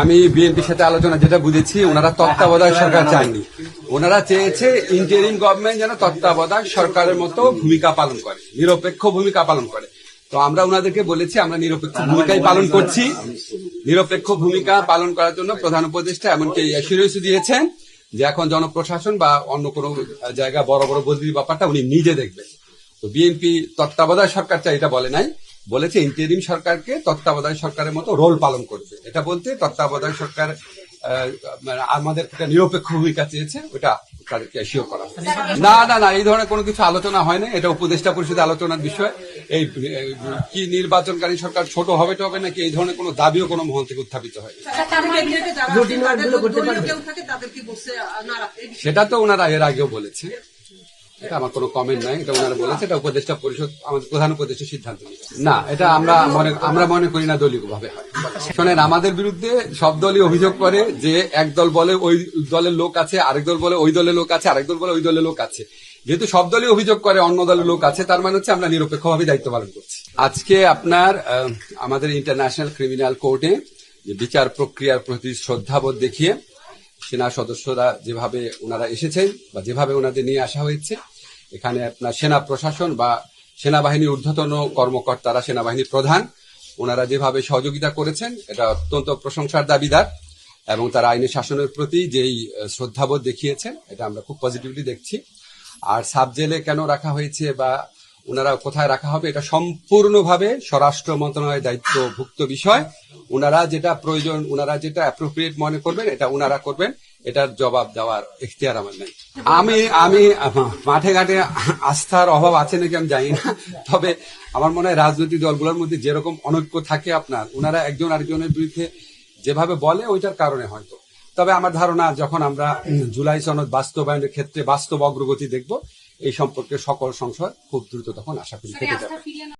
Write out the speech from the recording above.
আমি বিএনপির সাথে আলোচনা যেটা বুঝেছি ওনারা তত্ত্বাবধায়ক সরকার চাননি। ওনারা চেয়েছে ইন্টারিম গভর্নমেন্ট যেন তত্ত্বাবধায়ক সরকারের মতো ভূমিকা পালন করে নিরপেক্ষ ভূমিকা পালন করে। তো আমরা ওনাদেরকে বলেছি আমরা নিরপেক্ষ ভূমিকাই পালন করছি। নিরপেক্ষ ভূমিকা পালন করার জন্য প্রধান উপদেষ্টা এমনকি অ্যাসুরেন্স দিয়েছেন যে এখন জনপ্রশাসন বা অন্য কোনো জায়গা বড় বড় বদলির ব্যাপারটা উনি নিজে দেখবেন। তো বিএনপি তত্ত্বাবধায়ক সরকার চাই এটা বলে নাই। বলেছে ইন্টারিম সরকারকে তত্ত্বাবধায়ক সরকারের মতো রোল পালন করবে। এটা বলতে তত্ত্বাবধায়ক সরকার মানে আমাদের একটা নিরপেক্ষ ভূমিকা চেয়েছে ওটা তাদেরকে অ্যাসিওর করা। না না না এই ধরনের কোনো কিছু আলোচনা হয় না এটা উপদেষ্টা পরিষদে আলোচনার বিষয়। এই কি নির্বাচনকারী সরকার ছোট হবে তো হবে নাকি এই ধরনের কোনো দাবিও কোনো মহল থেকে উত্থাপিত হয় সেটা তো ওনারা এর আগেও বলেছে। এটা আমার কোনো কমেন্ট নাই, এটা ওনারা বলেছে, এটা উপদেষ্টা পরিষদ, আমাদের প্রধান উপদেষ্টা সিদ্ধান্ত নিবে না, এটা আমরা মনে আমরা মনে করি না দলীয় ভাবে হয়। শোনেন, আমাদের বিরুদ্ধে সব দলই অভিযোগ করে যে এক দল বলে ওই দলের লোক আছে, আরেক দল বলে ওই দলের লোক আছে, আরেক দল বলে ওই দলের লোক আছে। যেহেতু সব দলই অভিযোগ করে অন্য দলের লোক আছে, তার মানে হচ্ছে আমরা নিরপেক্ষভাবে দায়িত্ব পালন করছি। আজকে আপনার আমাদের ইন্টারন্যাশনাল ক্রিমিনাল কোর্টে বিচার প্রক্রিয়ার প্রতি শ্রদ্ধাবোধ দেখিয়ে সেনা সদস্যরা যেভাবে ওনারা এসেছেন বা যেভাবে ওনাদের নিয়ে আসা হয়েছে এখানে আপনার সেনা প্রশাসন বা সেনাবাহিনীর ঊর্ধ্বতন কর্মকর্তারা সেনাবাহিনীর প্রধান, ওনারা যেভাবে সহযোগিতা করেছেন, এটা অত্যন্ত প্রশংসার দাবিদার এবং তারা আইনের শাসনের প্রতি যেই শ্রদ্ধাবোধ দেখিয়েছেন, এটা আমরা খুব পজিটিভলি দেখছি। আর সাব জেলে কেন রাখা হয়েছে বা ওনারা কোথায় রাখা হবে, এটা সম্পূর্ণভাবে স্বরাষ্ট্র মন্ত্রণালয়ের দায়িত্বভুক্ত বিষয়। ওনারা যেটা প্রয়োজন, ওনারা যেটা অ্যাপ্রোপ্রিয়েট মনে করবেন, এটা ওনারা করবেন। এটার জবাব দেওয়ার এখতিয়ার আমার নেই। আমি আমি মাঠে ঘাটে আস্থার অভাব আছে নাকি আমি জানি না। তবে আমার মনে হয় রাজনৈতিক দলগুলোর মধ্যে যেরকম অনৈক্য থাকে আপনার ওনারা একজন আরেকজনের বিরুদ্ধে যেভাবে বলে ওইটার কারণে হয়তো। তবে আমার ধারণা যখন আমরা জুলাই সনদ বাস্তবায়নের ক্ষেত্রে বাস্তব অগ্রগতি দেখব এই সম্পর্কে সকল সংশয় খুব দ্রুত তখন আশা করি